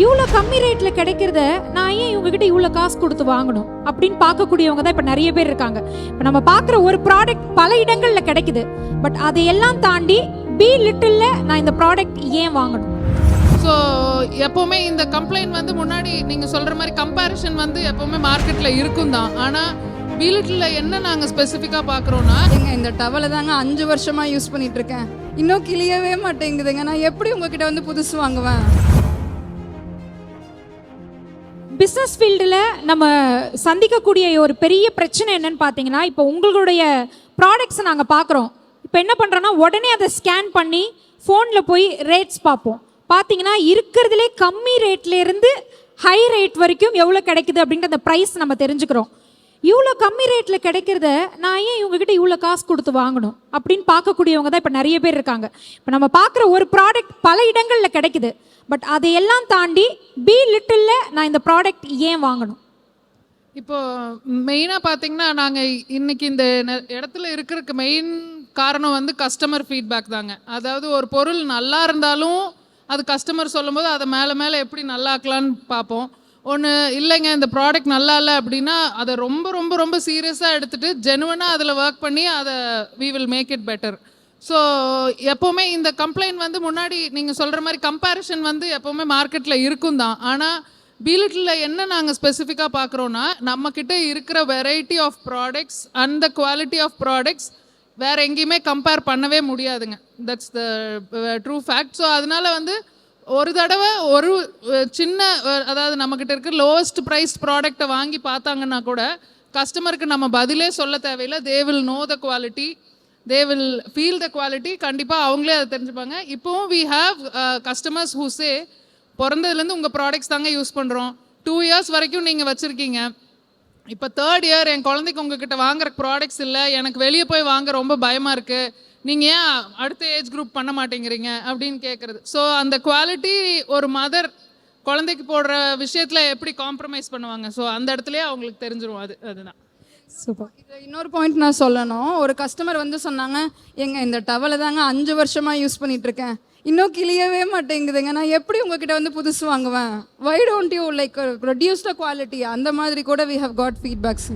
இவ்வளோ கம்மி ரேட்ல கிடைக்கிறத நான் ஏன் இவங்ககிட்ட இவ்வளோ காசு கொடுத்து வாங்கணும்? அப்படின்னு பார்க்கக்கூடியவங்க தான் இப்போ நிறைய பேர் இருக்காங்க. இப்போ நம்ம பார்க்குற ஒரு ப்ராடக்ட் பல இடங்கள்ல கிடைக்குது. பட் அதையெல்லாம் தாண்டி பி லிட்டில்ல நான் இந்த ப்ராடக்ட் ஏன் வாங்கணும்? ஸோ எப்போவுமே இந்த கம்ப்ளைண்ட் வந்து முன்னாடி நீங்கள் சொல்கிற மாதிரி கம்பேரிஷன் வந்து எப்போவுமே மார்க்கெட்டில் இருக்கும் தான். ஆனால் வீலிட்டில் என்ன நாங்கள் ஸ்பெசிஃபிக்காக பார்க்குறோன்னா ஏங்க இந்த டவலை தாங்க அஞ்சு வருஷமா யூஸ் பண்ணிட்டு இருக்கேன். இன்னும் கிளியவே மாட்டேங்குதுங்க. நான் எப்படி உங்ககிட்ட வந்து புதுசு வாங்குவேன்? பிஸ்னஸ் ஃபீல்டில் நம்ம சந்திக்கக்கூடிய ஒரு பெரிய பிரச்சனை என்னன்னு பார்த்தீங்கன்னா இப்போ உங்களுடைய ப்ராடக்ட்ஸை நாங்கள் பார்க்குறோம் இப்போ என்ன பண்ணுறோன்னா உடனே அதை ஸ்கேன் பண்ணி ஃபோனில் போய் ரேட்ஸ் பார்ப்போம். பார்த்தீங்கன்னா இருக்கிறதுலே கம்மி ரேட்லேருந்து ஹை ரேட் வரைக்கும் எவ்வளோ கிடைக்குது அப்படின்ற அந்த ப்ரைஸ் நம்ம தெரிஞ்சுக்கிறோம். இவ்வளோ கம்மி ரேட்டில் கிடைக்கிறத நான் ஏன் இவங்ககிட்ட இவ்வளோ காசு கொடுத்து வாங்கணும்? அப்படின்னு பார்க்கக்கூடியவங்க தான் இப்போ நிறைய பேர் இருக்காங்க. இப்போ நம்ம பார்க்குற ஒரு ப்ராடக்ட் பல இடங்களில் கிடைக்குது. பட் அதையெல்லாம் தாண்டி பி லிட்டிலில் நான் இந்த ப்ராடக்ட் ஏன் வாங்கணும்? இப்போ மெயினாக பார்த்தீங்கன்னா நாங்கள் இன்னைக்கு இந்த இடத்துல இருக்கிறதுக்கு மெயின் காரணம் வந்து கஸ்டமர் ஃபீட்பேக் தாங்க. அதாவது ஒரு பொருள் நல்லா இருந்தாலும் அது கஸ்டமர் சொல்லும்போது அதை மேலே மேலே எப்படி நல்லாக்கலான்னு பார்ப்போம். ஒன்று இல்லைங்க இந்த ப்ராடக்ட் நல்லா இல்லை அப்படின்னா அதை ரொம்ப ரொம்ப ரொம்ப சீரியஸாக எடுத்துகிட்டு ஜெனுவனாக அதில் ஒர்க் பண்ணி அதை we will make it better so எப்போவுமே இந்த கம்ப்ளைண்ட் வந்து முன்னாடி நீங்கள் சொல்கிற மாதிரி கம்பேரிஷன் வந்து எப்போவுமே மார்க்கெட்டில் இருக்கும் தான். ஆனால் பீலிட்டில் என்ன நாங்கள் ஸ்பெசிஃபிக்காக பார்க்குறோன்னா நம்மக்கிட்ட இருக்கிற variety of products and the quality of products வேற எங்கேயுமே கம்பேர் பண்ணவே முடியாதுங்க. That's the true fact so அதனால வந்து ஒரு தடவை ஒரு சின்ன அதாவது நம்மக்கிட்ட இருக்க லோவஸ்ட் ப்ரைஸ் ப்ராடக்ட்டை வாங்கி பார்த்தாங்கன்னா கூட கஸ்டமருக்கு நம்ம பதிலே சொல்ல தேவையில்லை. They will know the quality they will feel the quality கண்டிப்பாக அவங்களே அதை தெரிஞ்சுப்பாங்க. இப்போவும் வி ஹாவ் கஸ்டமர்ஸ் ஹூஸே பிறந்ததுலேருந்து உங்கள் ப்ராடக்ட்ஸ் தாங்க யூஸ் பண்ணுறோம் டூ இயர்ஸ் வரைக்கும் நீங்கள் வச்சுருக்கீங்க. இப்போ தேர்ட் இயர் என் குழந்தைக்கு உங்ககிட்ட வாங்குற ப்ராடக்ட்ஸ் இல்லை. எனக்கு வெளியே போய் வாங்க ரொம்ப பயமாக இருக்குது நீங்கள் ஏன் அடுத்த ஏஜ் குரூப் பண்ண மாட்டேங்கிறீங்க அப்படின்னு கேட்குறது ஸோ அந்த குவாலிட்டி ஒரு மதர் குழந்தைக்கு போடுற விஷயத்தில் எப்படி காம்ப்ரமைஸ் பண்ணுவாங்க? ஸோ அந்த இடத்துலயே அவங்களுக்கு தெரிஞ்சிரும் அது அதுதான். சூப்பர் இதுல இன்னொரு பாயிண்ட் நான் சொல்லணும். ஒரு கஸ்டமர் வந்து சொன்னாங்க ஏங்க இந்த டவலை தாங்க அஞ்சு வருஷமா யூஸ் பண்ணிட்டு இருக்கேன். இன்னும் கிளியவே மாட்டேங்குதுங்க. நான் எப்படி உங்ககிட்ட வந்து புதுசு வாங்குவேன்? Why don't you like reduce the quality அந்த மாதிரி கூட we have got feedbacks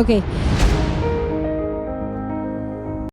okay